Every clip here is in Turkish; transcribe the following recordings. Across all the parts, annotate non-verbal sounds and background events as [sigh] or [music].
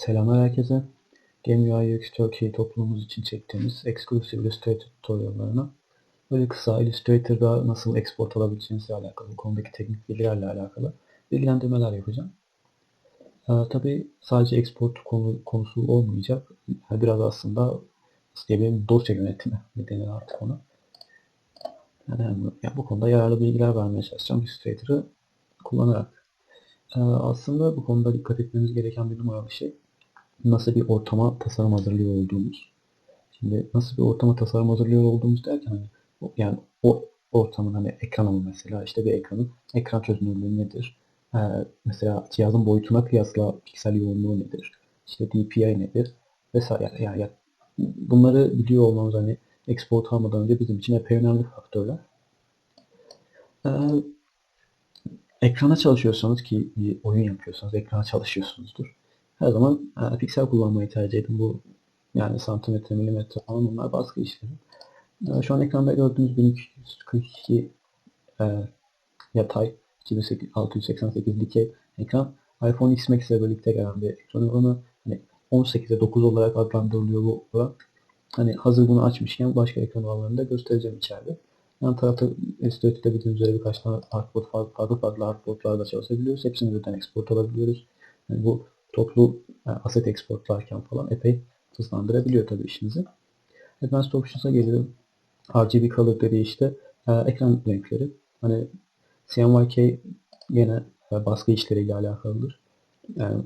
Selamlar herkese. GameUI UX Turkey toplumumuz için çektiğimiz Exclusive Illustrator tutoriallarına böyle kısa Illustrator'da nasıl export alabileceğinizle alakalı, konudaki teknik bilgilerle alakalı bilgilendirmeler yapacağım. Ee, tabii sadece export konu, konusu olmayacak. Biraz aslında diyebilirim dosya yönetimi mi denir artık ona. Yani, yani bu konuda yararlı bilgiler vermeye çalışacağım Illustrator'ı kullanarak. Ee, aslında bu konuda dikkat etmemiz gereken bir numaralı şey nasıl bir ortama tasarım hazırlıyor olduğumuz. Şimdi nasıl bir ortama tasarım hazırlıyor olduğumuz derken hani yani o ortamın hani ekranı mı mesela işte bir ekranın ekran çözünürlüğü nedir? Ee, mesela cihazın boyutuna kıyasla piksel yoğunluğu nedir? İşte DPI nedir? Vesaire yani, yani bunları biliyor olmamız hani export almadan önce bizim için epey önemli faktörler. Ee, ekrana çalışıyorsanız ki bir oyun yapıyorsanız ekrana çalışıyorsunuzdur her zaman e, piksel kullanmayı tercih edin. Bu yani santimetre, milimetre falan bunlar baskı işleri. E, şu an ekranda gördüğünüz 1242 e, yatay 2688 dikey ekran iPhone X Max ile birlikte gelen bir ekran oranı hani 18'e 9 olarak adlandırılıyor bu oran. Hani hazır bunu açmışken başka ekran oranlarını da göstereceğim içeride. Yan tarafta Illustrator'da bildiğiniz üzere birkaç tane artboard farklı farklı, artboardlarla çalışabiliyoruz. Hepsini birden export alabiliyoruz. Yani bu toplu asset exportlarken falan epey hızlandırabiliyor tabii işinizi. Advanced Options'a geliyorum. RGB Color dediği işte e, ekran renkleri. Hani CMYK yine e, baskı işleriyle alakalıdır. Yani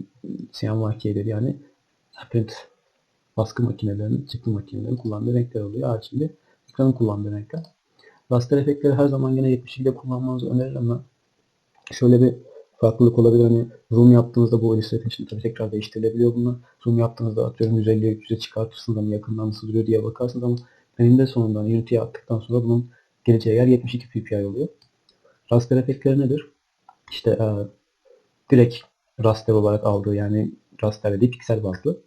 CMYK dedi yani print baskı makinelerinin, çıktı makinelerin kullandığı renkler oluyor. RGB ekranın kullandığı renkler. Raster efektleri her zaman yine 72'de kullanmanızı öneririm ama şöyle bir farklılık olabilir. Hani zoom yaptığınızda bu illüstrasyon için tabii tekrar değiştirilebiliyor bunlar. Zoom yaptığınızda atıyorum 150'ye 300'e çıkartırsınız ama yakından nasıl duruyor diye bakarsınız ama eninde sonunda hani Unity'ye attıktan sonra bunun geleceği yer 72 ppi oluyor. Raster efektleri nedir? İşte e, direkt raster olarak aldığı yani raster dediği piksel bazlı.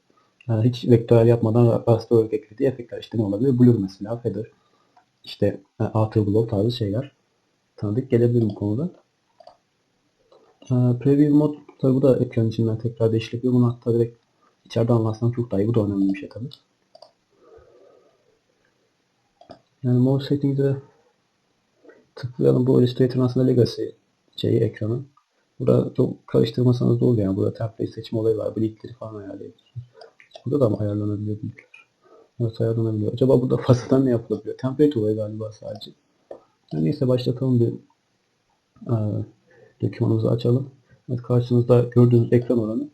E, hiç vektörel yapmadan raster olarak eklediği efektler işte ne olabilir? Blur mesela, feather, işte e, afterblow tarzı şeyler tanıdık gelebilir bu konuda. Ee, preview mod tabi bu da ekran içinden tekrar değişilebiliyor. Bunu hatta direkt içeride anlatsam çok daha iyi. Bu da önemli bir şey tabi. Yani mode settings'e tıklayalım. Bu Illustrator'ın aslında legacy şeyi ekranı. Burada çok karıştırmasanız da oluyor. Yani burada template seçim olayı var. Bleed'leri falan ayarlayabiliyorsunuz. Burada da mı ayarlanabiliyor bleed'ler? Evet ayarlanabiliyor. Acaba burada [laughs] fazladan ne yapılabiliyor? Template olayı galiba sadece. Yani neyse başlatalım bir dokümanımızı açalım. Evet, karşınızda gördüğünüz ekran oranı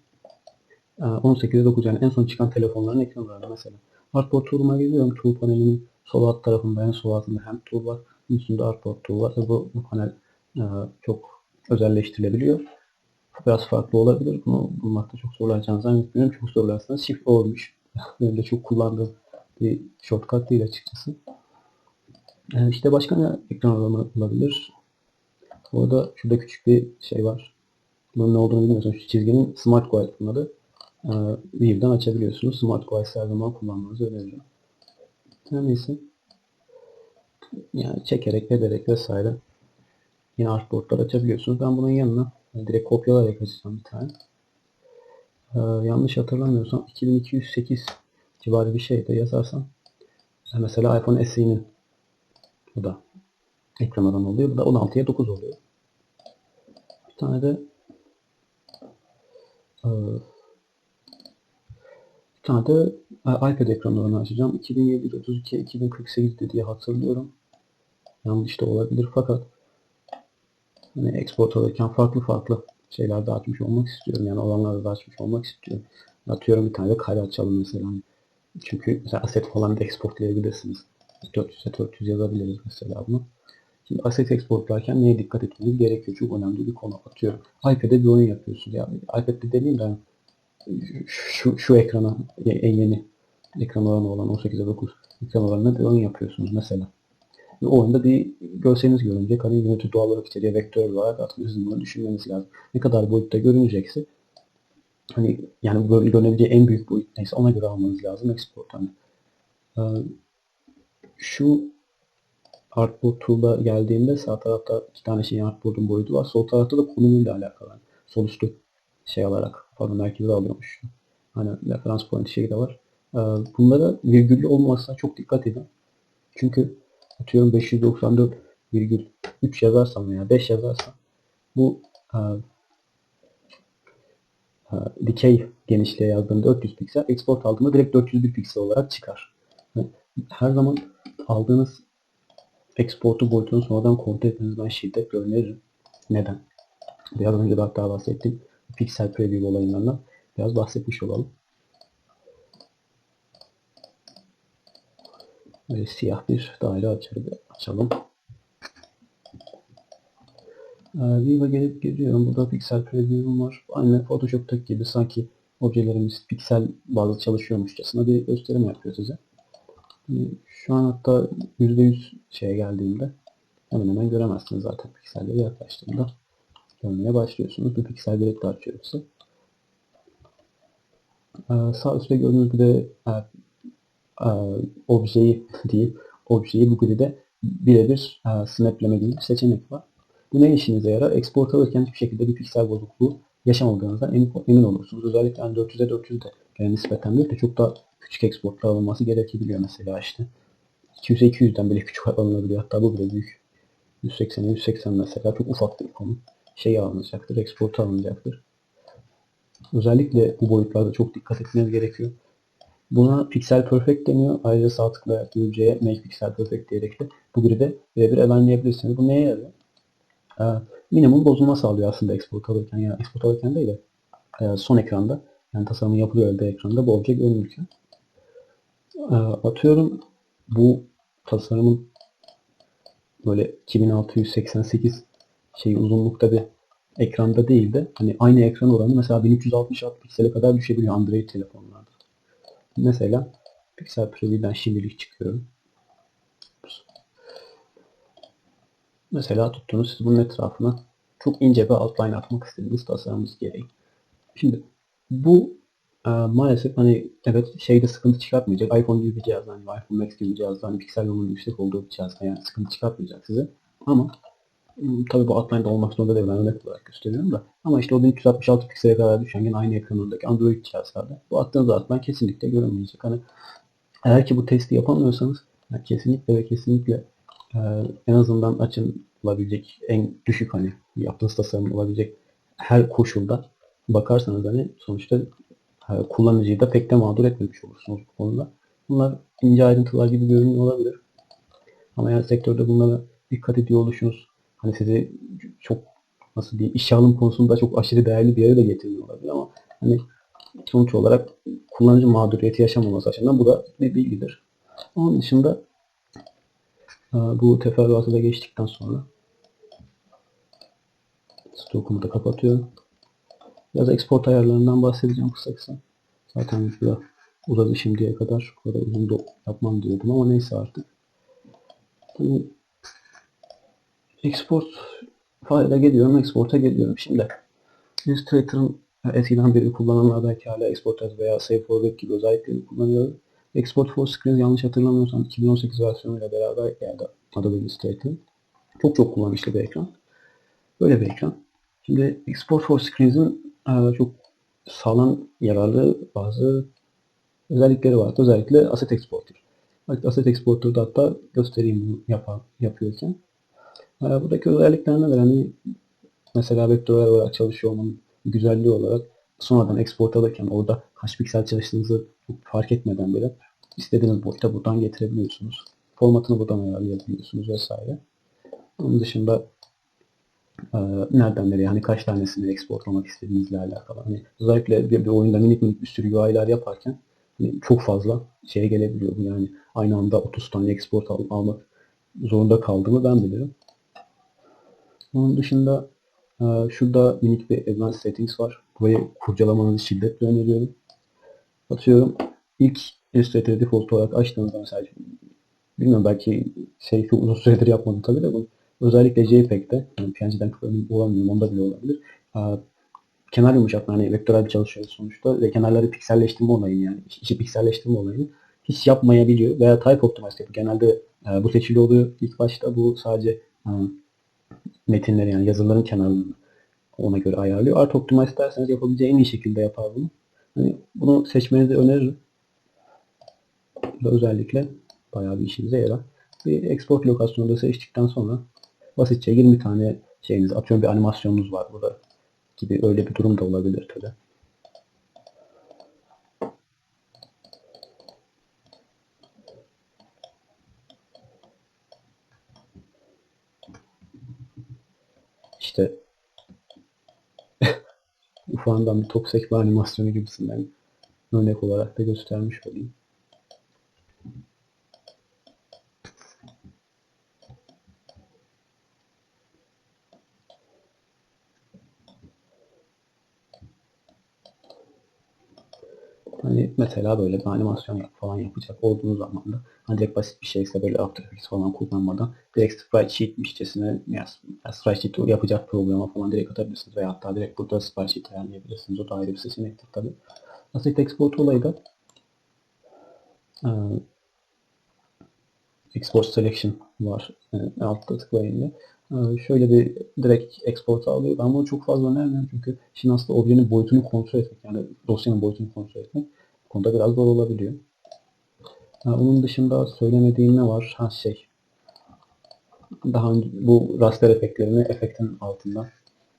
18'e 9 yani en son çıkan telefonların ekran oranı mesela. Artboard tool'uma geliyorum. Tool panelinin sol alt tarafında en sol altında hem tool var. Üstünde artboard tool var. Bu, bu panel e, çok özelleştirilebiliyor. Biraz farklı olabilir. Bunu bulmakta çok zorlanacağınızı zannetmiyorum. Çok zorlarsanız shift olmuş. [laughs] Benim de çok kullandığım bir shortcut değil açıkçası. E, işte başka ne ekran oranı olabilir? Burada şurada küçük bir şey var. Bunun ne olduğunu bilmiyorsunuz. Şu çizginin Smart Quiet adı. Ee, açabiliyorsunuz. Smart Quiet her zaman kullanmanızı öneririm. Her neyse. Yani çekerek, ederek vesaire yine artboardlar açabiliyorsunuz. Ben bunun yanına direkt kopyalayarak açacağım bir tane. Ee, yanlış hatırlamıyorsam 2208 civarı bir şey de yazarsam mesela iPhone SE'nin bu da ekran oranı oluyor. Bu da 16'ya 9 oluyor. Bir tane de e, bir tane de e, iPad ekranlarını açacağım. 2732 2048 diye hatırlıyorum. Yanlış da olabilir fakat hani export alırken farklı farklı şeyler dağıtmış olmak istiyorum. Yani olanları da açmış olmak istiyorum. Atıyorum bir tane de kare açalım mesela. Çünkü mesela asset falan da exportlayabilirsiniz. 400'e 400 yazabiliriz mesela bunu. Şimdi asset exportlarken neye dikkat etmeniz gerekiyor? Çok önemli bir konu. Atıyorum iPad'e bir oyun yapıyorsunuz. Yani iPad'de demeyeyim de şu, şu ekrana en yeni ekran oranı olan 18'e 9 ekran oranına bir oyun yapıyorsunuz mesela. Ve o oyunda bir görseliniz görünecek. Hani yönetici doğal olarak içeriye vektör olarak atıyor. Sizin bunu düşünmeniz lazım. Ne kadar boyutta görünecekse hani yani böyle görünebileceği en büyük boyut neyse ona göre almanız lazım export hani. Şu artboard tool'a geldiğinde sağ tarafta iki tane şey artboard'un boyutu var. Sol tarafta da konumuyla alakalı. Sol üstü şey alarak pardon merkeze alıyormuş. Hani referans point şeyi de var. Ee, bunlara virgüllü olmamasına çok dikkat edin. Çünkü atıyorum 594,3 yazarsam veya 5 yazarsam bu e, e, dikey genişliğe yazdığımda 400 piksel, export aldığımda direkt 401 piksel olarak çıkar. Her zaman aldığınız exportu boyutunu sonradan kontrol etmenizi ben şiddetle öneririm. Neden? Biraz önce de hatta bahsettim. Pixel Preview olayından da biraz bahsetmiş olalım. Böyle siyah bir daire açalım. Ee, Viva gelip geliyorum. Burada Pixel Preview'um var. Aynı Photoshop'taki gibi sanki objelerimiz piksel bazlı çalışıyormuşçasına bir gösterim yapıyor size. Şu an hatta %100 şeye geldiğimde hemen hemen göremezsiniz zaten pikselleri yaklaştığında görmeye başlıyorsunuz. Bu piksel açıyor size. Ee, sağ üstte gördüğünüz gibi de e, e, objeyi [laughs] değil, objeyi bu grid'e birebir e, snapleme gibi bir seçenek var. Bu ne işinize yarar? Export alırken hiçbir şekilde bir piksel bozukluğu yaşamadığınızdan emin olursunuz. Özellikle yani 400'e 400'de yani nispeten bir de çok da küçük exportlar alınması gerekebiliyor mesela işte. 200'e 200'den bile küçük alınabiliyor. Hatta bu bile büyük. 180'e 180 mesela çok ufak bir konu. Şey alınacaktır, export alınacaktır. Özellikle bu boyutlarda çok dikkat etmeniz gerekiyor. Buna Pixel Perfect deniyor. Ayrıca sağ tıkla UC'ye Make Pixel Perfect diyerek de bu gride birebir align Bu neye yarıyor? Ee, minimum bozulma sağlıyor aslında export alırken. Yani export alırken değil de e, son ekranda yani tasarımı yapılıyor elde ekranda bu obje görünürken. E, atıyorum bu tasarımın böyle 2688 şey uzunlukta bir ekranda değil de hani aynı ekran oranı mesela 1366 piksele kadar düşebiliyor Android telefonlarda. Mesela Pixel Preview'den şimdilik çıkıyorum. Mesela tuttunuz siz bunun etrafına çok ince bir outline atmak istediğiniz tasarımınız gereği. Şimdi bu e, maalesef hani evet şeyde sıkıntı çıkartmayacak. iPhone gibi bir cihaz, hani iPhone Max gibi bir cihaz, hani piksel yoğunluğu yüksek olduğu bir cihaz yani sıkıntı çıkartmayacak size. Ama tabii bu outline'da olmak zorunda değil. Ben örnek olarak gösteriyorum da. Ama işte o 1366 piksele kadar düşen yine aynı ekranındaki Android cihazlarda bu attığınız outline kesinlikle görünmeyecek. Hani eğer ki bu testi yapamıyorsanız yani kesinlikle ve kesinlikle e, en azından açın olabilecek en düşük hani yaptığınız tasarım olabilecek her koşulda bakarsanız hani sonuçta e, kullanıcıyı da pek de mağdur etmemiş olursunuz bu konuda. Bunlar ince ayrıntılar gibi görünüyor olabilir. Ama yani sektörde bunlara dikkat ediyor oluşunuz hani sizi çok nasıl diyeyim işe alım konusunda çok aşırı değerli bir yere de getirmiyor olabilir ama hani sonuç olarak kullanıcı mağduriyeti yaşamaması açısından bu da bir bilgidir. Onun dışında bu teferruatı da geçtikten sonra stokumu da kapatıyorum. Biraz export ayarlarından bahsedeceğim kısa kısa. Zaten şurada uzadı şimdiye kadar. Bu kadar uzun da yapmam diyordum ama neyse artık. Hani export file'a geliyorum, export'a geliyorum. Şimdi Illustrator'ın eskiden beri kullananlar belki hala export as veya save for web gibi özelliklerini kullanıyor. Export for Screen yanlış hatırlamıyorsam 2018 versiyonuyla beraber geldi Adobe Illustrator. Çok çok kullanışlı bir ekran. Böyle bir ekran. Şimdi Export for Screens'in e, çok sağlam yararlı bazı özellikleri var. Özellikle Asset Exporter. Asset Exporter'da hatta göstereyim bunu yapan, yapıyorken. E, buradaki özellikler neler? Hani mesela vektörel olarak çalışıyor olmanın güzelliği olarak sonradan export alırken orada kaç piksel çalıştığınızı fark etmeden bile istediğiniz boyuta buradan getirebiliyorsunuz. Formatını buradan ayarlayabiliyorsunuz vesaire. Onun dışında e, nereden nereye hani kaç tanesini exportlamak istediğinizle alakalı. Hani özellikle bir, bir oyunda minik minik bir sürü UI'ler yaparken hani çok fazla şeye gelebiliyor yani aynı anda 30 tane export al, almak zorunda kaldığımı ben biliyorum. Onun dışında e, şurada minik bir advanced settings var. Burayı kurcalamanızı şiddetle öneriyorum. Atıyorum ilk Illustrator default olarak açtığınızda mesela bilmiyorum belki şey çok uzun süredir yapmadım tabii de bu özellikle JPEG'de yani PNG'den çok emin olamıyorum onda bile olabilir. kenar yumuşatma hani vektörel bir çalışıyor sonuçta ve kenarları pikselleştirme olayını yani içi pikselleştirme olayını hiç yapmayabiliyor veya type optimize yapıyor. Genelde e, bu seçili oluyor ilk başta bu sadece e, metinleri yani yazıların kenarlarını ona göre ayarlıyor. Art optimize derseniz yapabileceği en iyi şekilde yapar bunu. Hani bunu seçmenizi öneririm. Bu özellikle bayağı bir işinize yarar. Bir export lokasyonu da seçtikten sonra basitçe 20 tane şeyiniz, atıyorum bir animasyonunuz var burada gibi öyle bir durum da olabilir tabi. İşte ufağından bir top sekme animasyonu gibisinden örnek olarak da göstermiş olayım. Mesela böyle bir animasyon yap falan yapacak olduğunuz zaman da hani direkt basit bir şeyse böyle After Effects falan kullanmadan direkt sprite sheet'mişçesine ya, sprite sheet yapacak programa falan direkt atabilirsiniz veya hatta direkt burada sprite sheet ayarlayabilirsiniz. O da ayrı bir seçenektir tabi. Asset export olayı da export selection var e, altta tıklayınca. Şöyle bir direkt export alıyor. Ben bunu çok fazla önermiyorum çünkü şimdi aslında objenin boyutunu kontrol etmek yani dosyanın boyutunu kontrol etmek konuda biraz zor olabiliyor. onun dışında söylemediğim ne var? Ha şey daha önce bu raster efektlerini efektin altından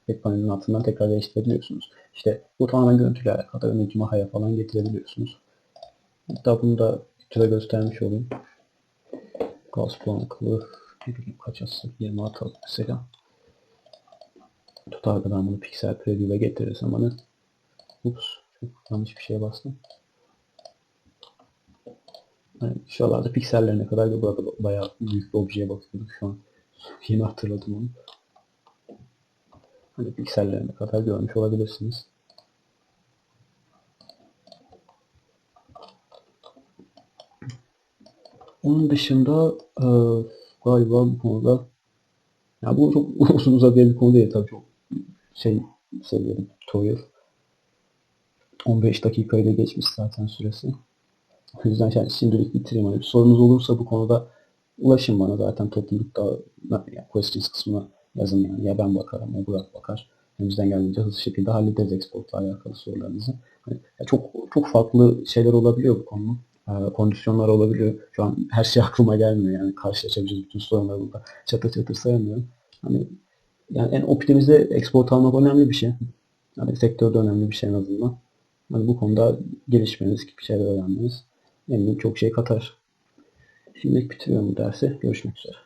efekt panelinin altından tekrar değiştirebiliyorsunuz. İşte bu tamamen görüntüyle alakalı. Örneğin Maha'ya falan getirebiliyorsunuz. Hatta bunu da bir göstermiş olayım. Gauss Planck'lı ne bileyim kaç asıl 20 atalım mesela. Tutarda ben bunu Pixel Preview'e getirirsem bana ups çok yanlış bir şeye bastım. Yani şuralarda piksellerine kadar da burada bayağı büyük bir objeye bakıyorduk şu an. Yeni hatırladım onu. Hani piksellerine kadar görmüş olabilirsiniz. Onun dışında e, galiba bu konuda ya bu çok [laughs] uzun uzadıya bir konu değil tabii çok şey seviyorum tutorial 15 dakikayı da geçmiş zaten süresi. O yüzden yani şimdilik bitireyim. Hani bir sorunuz olursa bu konuda ulaşın bana zaten toplulukta yani questions kısmına yazın yani. Ya ben bakarım ya Burak bakar. Elimizden geldiğince hızlı şekilde hallederiz exportla alakalı sorularınızı. Yani çok çok farklı şeyler olabiliyor bu konunun. E, kondisyonlar olabiliyor. Şu an her şey [laughs] aklıma gelmiyor yani karşılaşabileceğiz bütün sorunları burada çatır çatır sayamıyorum. Hani yani en optimize export almak önemli bir şey. Yani sektörde önemli bir şey en azından. Hani bu konuda gelişmeniz, gibi şeyler öğrenmeniz eminim çok şey katar. Şimdilik bitiriyorum dersi. Görüşmek üzere.